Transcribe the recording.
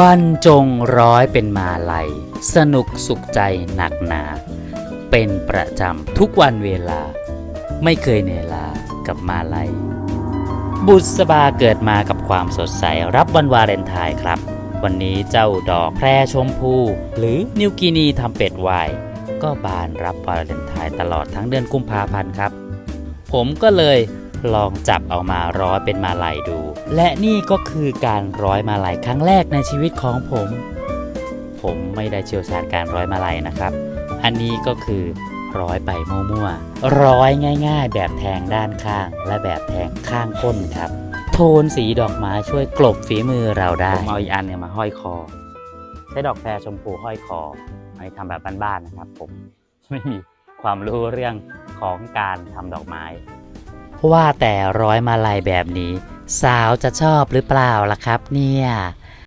บรรจงร้อยเป็นมาลัย สนุกสุขใจหนักหนา เป็นประจำทุกวันเวลา ไม่เคยเหนื่อยลากับมาลัย บุษบาเกิดมากับความสดใสรับวันวาเลนไทน์ครับ วันนี้เจ้าดอกแพรชมพู หรือนิวกินีทำเป็ดวน์ก็บานรับวาเลนไทน์ตลอดทั้งเดือนกุมภาพันธ์ครับ ผมก็เลย ลองจับเอามาร้อยเป็นมาลัยดู และนี่ก็คือการร้อยมาลัยครั้งแรกในชีวิตของผม ผมไม่ได้เชี่ยวชาญการร้อยมาลัยนะครับ อันนี้ก็คือร้อยไปมั่วๆ ร้อยง่ายๆ แบบแทงด้านข้างและแบบแทงข้างก้นครับ โทนสีดอกไม้ช่วยกลบฝีมือเราได้ผมเอาอีกอันเนี่ยมาห้อยคอ ใช้ดอกแพรชมพูห้อยคออันนี้ทำแบบบ้านๆนะครับ ผมไม่มีความรู้เรื่องของการทำดอกไม้ ว่าแต่ร้อยมาลัยแบบนี้ สาวจะชอบหรือเปล่าล่ะครับเนี่ย